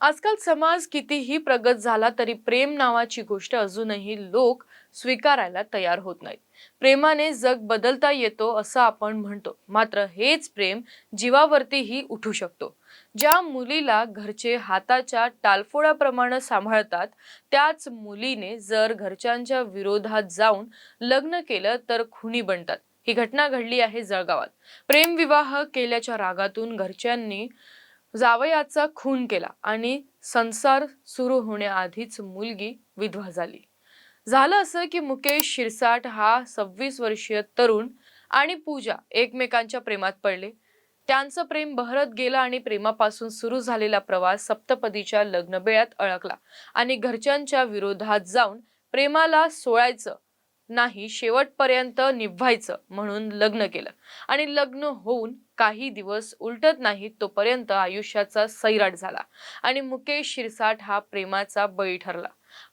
आजकाल समाज कितीही प्रगत झाला तरी प्रेम नावाची गोष्ट अजूनही लोक स्वीकारायला तयार होत नाहीत. प्रेमाने जग बदलता येतो असं आपण म्हणतो. मात्र हेच प्रेम जीवावरतीही उठू शकतो. ज्या मुलीला घरचे हाताच्या टालफोडाप्रमाणे सांभाळतात त्याच मुलीने जर घरच्यांच्या विरोधात जाऊन लग्न केलं तर खुनी बनतात. ही घटना घडली आहे जळगावात. प्रेमविवाह केल्याच्या रागातून घरच्यांनी जावयाचा खून केला आणि संसार सुरू होण्याआधीच मुलगी विधवा झाली. झालं असं की मुकेश शिरसाट हा सव्वीस वर्षीय तरुण आणि पूजा एकमेकांच्या प्रेमात पडले. त्यांचं प्रेम बहरत गेलं आणि प्रेमापासून सुरू झालेला प्रवास सप्तपदीच्या लग्नबेळ्यात अडकला आणि घरच्यांच्या विरोधात जाऊन प्रेमाला सोळायचं नाही शेवटपर्यंत निभायचं म्हणून लग्न केलं. आणि लग्न होऊन काही दिवस उलटत नाहीत तोपर्यंत आयुष्याचा सैराट झाला आणि मुकेश शिरसाट हा प्रेमाचा बळी ठरला.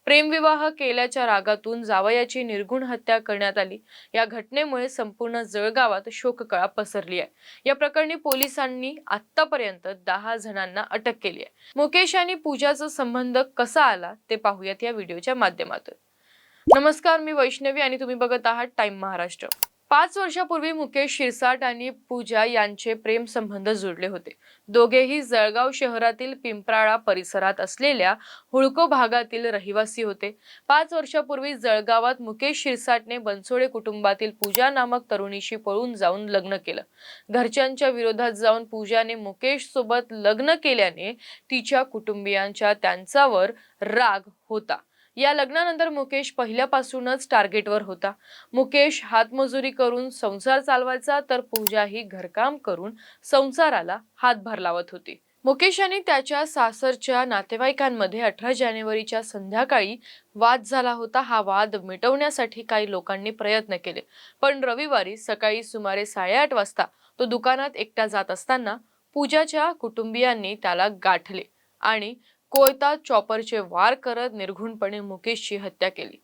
प्रेमविवाह केल्याच्या रागातून जावयाची निर्गुण हत्या करण्यात आली. या घटनेमुळे संपूर्ण जळगावात शोककळा पसरली आहे. या प्रकरणी पोलिसांनी आतापर्यंत दहा जणांना अटक केली आहे. मुकेश आणि पूजाचा संबंध कसा आला ते पाहूयात या व्हिडिओच्या माध्यमातून. नमस्कार मी वैष्णवी आणि तुम्ही बघत आहात टाइम महाराष्ट्र. पाच वर्षापूर्वी मुकेश शिरसाट आणि पूजा यांचे प्रेम संबंध जुळले होते. दोघेही जळगाव शहरातील पिंपराळा परिसरात असलेल्या हुळको भागातील रहिवासी होते. पाच वर्षापूर्वी जळगावात मुकेश शिरसाटने बनसोडे कुटुंबातील पूजा नामक तरुणीशी पळून जाऊन लग्न केलं. घरच्यांच्या विरोधात जाऊन पूजाने मुकेश सोबत लग्न केल्याने तिच्या कुटुंबियांच्या त्यांच्यावर राग होता. या लग्नानंतर मुकेश पहिल्यापासूनच टार्गेटवर होता. मुकेश हातमजुरी करून संसार चालवायचा तर पूजा ही घरकाम करून संसाराला हातभार लावत होती. मुकेश आणि त्याच्या सासरच्या नातेवाईकांमध्ये अठरा जानेवारीच्या संध्याकाळी वाद झाला होता. हा वाद मिटवण्यासाठी काही लोकांनी प्रयत्न केले. पण रविवारी सकाळी सुमारे साडेआठ वाजता तो दुकानात एकटा जात असताना पूजाच्या कुटुंबियांनी त्याला गाठले आणि कोयता चॉपरचे वार करत निर्घुणपणे मुकेशची हत्या केली.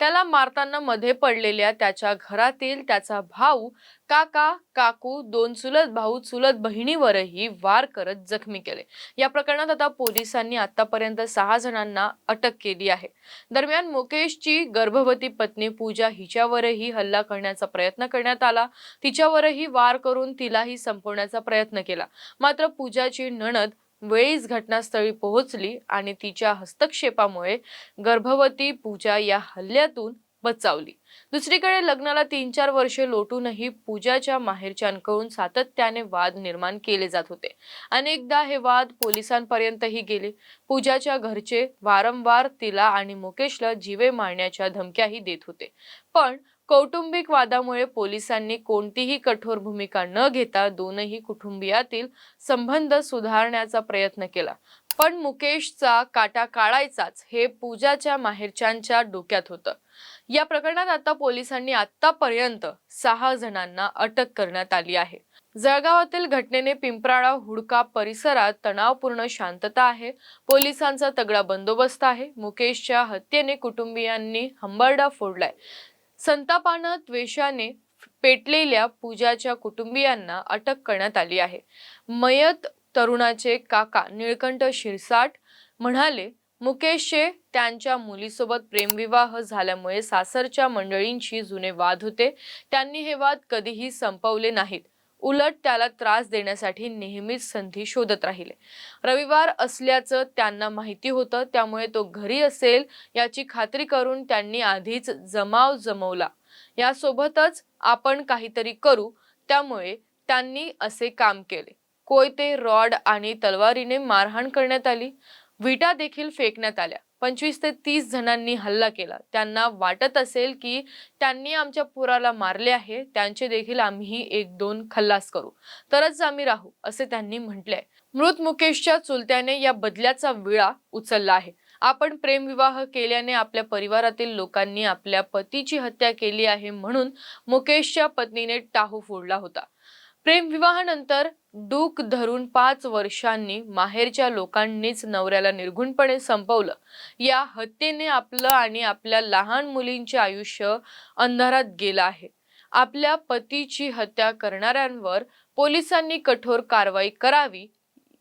त्याला मारताना मध्ये पडलेल्या त्याच्या घरातील त्याचा भाऊ काका काकू दोन चुलत भाऊ चुलत बहिणीवरही वार करत जखमी केले. या प्रकरणात आता पोलिसांनी आतापर्यंत सहा जणांना अटक केली आहे. दरम्यान मुकेशची गर्भवती पत्नी पूजा हिच्यावरही हल्ला करण्याचा प्रयत्न करण्यात आला. तिच्यावरही वार करून तिलाही संपवण्याचा प्रयत्न केला. मात्र पूजाची नणद वेळीच घटनास्थळी पोहोचली आणि तिच्या हस्तक्षेपामुळे गर्भवती पूजा या हल्ल्यातून बचावली. दुसरीकडे लग्नाला तीन चार वर्षे लोटूनही पूजाच्या माहेरच्यांकडून सातत्याने वाद निर्माण केले जात होते. अनेकदा हे वाद पोलिसांपर्यंतही गेले. पूजाच्या घरचे वारंवार तिला आणि मुकेशला जीवे मारण्याच्या धमक्याही देत होते. पण कौटुंबिक वादामुळे पोलिसांनी कोणतीही कठोर भूमिका न घेता दोनही कुटुंबियातील संबंध सुधारण्याचा प्रयत्न केला. पण मुकेशचा काटा काढायचाच हे पूजाच्या माहेरच्यांच्या डोक्यात होतं. या प्रकरणात आता पोलिसांनी आतापर्यंत सहा जणांना अटक करण्यात आली आहे. जळगावातील घटनेने पिंपराळा हुडका परिसरात तणावपूर्ण शांतता आहे. पोलिसांचा तगडा बंदोबस्त आहे. मुकेशच्या हत्येने कुटुंबियांनी हंबरडा फोडलाय. संतापानं द्वेषाने पेटलेल्या पूजाच्या कुटुंबियांना अटक करण्यात आली आहे. मयत तरुणाचे काका निळकंठ शिरसाट म्हणाले मुकेशचे त्यांच्या मुलीसोबत प्रेमविवाह झाल्यामुळे सासरच्या मंडळींशी जुने वाद होते. त्यांनी हे वाद कधीही संपवले नाहीत. उलट त्याला त्रास देण्यासाठी नेहमीच संधी शोधत राहिले. रविवार असल्याचं त्यांना माहिती होतं त्यामुळे तो घरी असेल याची खात्री करून त्यांनी आधीच जमाव जमवला. यासोबतच आपण काहीतरी करू त्यामुळे त्यांनी असे काम केले. कोयते रॉड आणि तलवारीने मारहाण करण्यात आली. विटा देखील फेकण्यात आल्या. पंचवीस ते तीस जणांनी हल्ला केला. त्यांना वाटत असेल की त्यांनी आमच्या पुराला मारले आहे त्यांचे देखील आम्ही एक दोन खल्लास करू. तरच आम्ही राहू असे त्यांनी म्हटले आहे मृत मुकेशच्या चुलत्याने या बदल्याचा विळा उचलला आहे. आपण प्रेमविवाह केल्याने आपल्या परिवारातील लोकांनी आपल्या पतीची हत्या केली आहे म्हणून मुकेशच्या पत्नीने टाहू फोडला होता. प्रेमविवाहानंतर डूक धरून पाच वर्षांनी माहेरच्या लोकांनीच नवऱ्याला निर्घुणपणे संपवलं. या हत्येने आपलं आणि आपल्या लहान मुलींचे आयुष्य अंधारात गेलं आहे. आपल्या पतीची हत्या करणाऱ्यांवर पोलिसांनी कठोर कारवाई करावी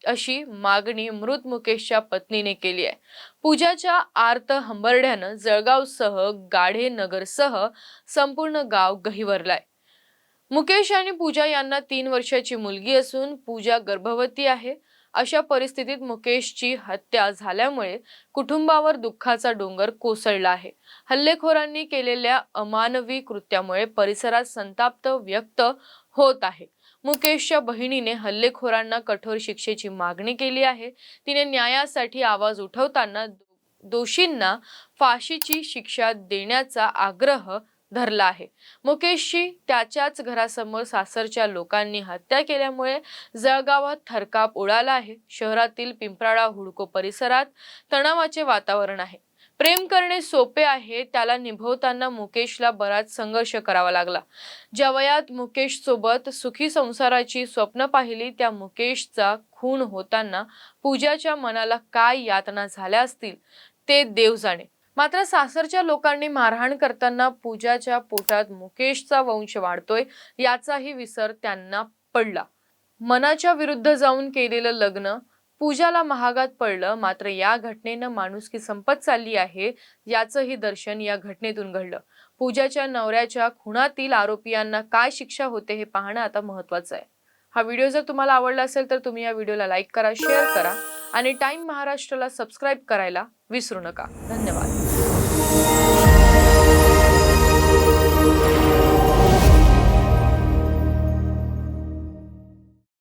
अशी मागणी मृत मुकेशच्या पत्नीने केली आहे. पूजाच्या आर्त हंबरड्यानं जळगावसह गाढे नगरसह संपूर्ण गाव गहिवरलाय. मुकेश आणि पूजा यांना तीन वर्षाची मुलगी असून पूजा गर्भवती आहे. अशा परिस्थितीत मुकेशची हत्या झाल्यामुळे कुटुंबावर दुःखाचा डोंगर कोसळला आहे. हल्लेखोरांनी केलेल्या अमानवी कृत्यामुळे परिसरात संताप्त व्यक्त होत आहे. मुकेशच्या बहिणीने हल्लेखोरांना कठोर शिक्षेची मागणी केली आहे. तिने न्यायासाठी आवाज उठवताना दोषींना फाशीची शिक्षा देण्याचा आग्रह धरला आहे. मुकेशची त्याच्याच घरासमोर सासरच्या लोकांनी हत्या केल्यामुळे जळगावात थरकाप उडाला आहे. शहरातील पिंपराळा हुडको परिसरात तणावाचे वातावरण आहे. प्रेम करणे सोपे आहे त्याला निभवताना मुकेशला बराच संघर्ष करावा लागला. ज्या वयात मुकेश सोबत सुखी संसाराची स्वप्न पाहिली त्या मुकेशचा खून होताना पूजाच्या मनाला काय यातना झाल्या असतील ते देव जाणे. मात्र सासरच्या लोकांनी मारहाण करताना पूजाच्या पोटात मुकेशचा वंश वाढतोय याचाही विसर त्यांना पडला. मनाच्या विरुद्ध जाऊन केलेलं लग्न पूजाला महागात पडलं मात्र या घटनेनं माणुसकी संपत चालली आहे याचंही दर्शन या घटनेतून घडलं. पूजाच्या नवऱ्याच्या खुणातील आरोपियांना काय शिक्षा होते हे पाहणं आता महत्वाचं आहे. हा व्हिडिओ जर तुम्हाला आवडला असेल तर तुम्ही या व्हिडिओला लाईक करा शेअर करा. आणि टाइम महाराष्ट्राला सबस्क्राईब करायला विसरू नका. धन्यवाद.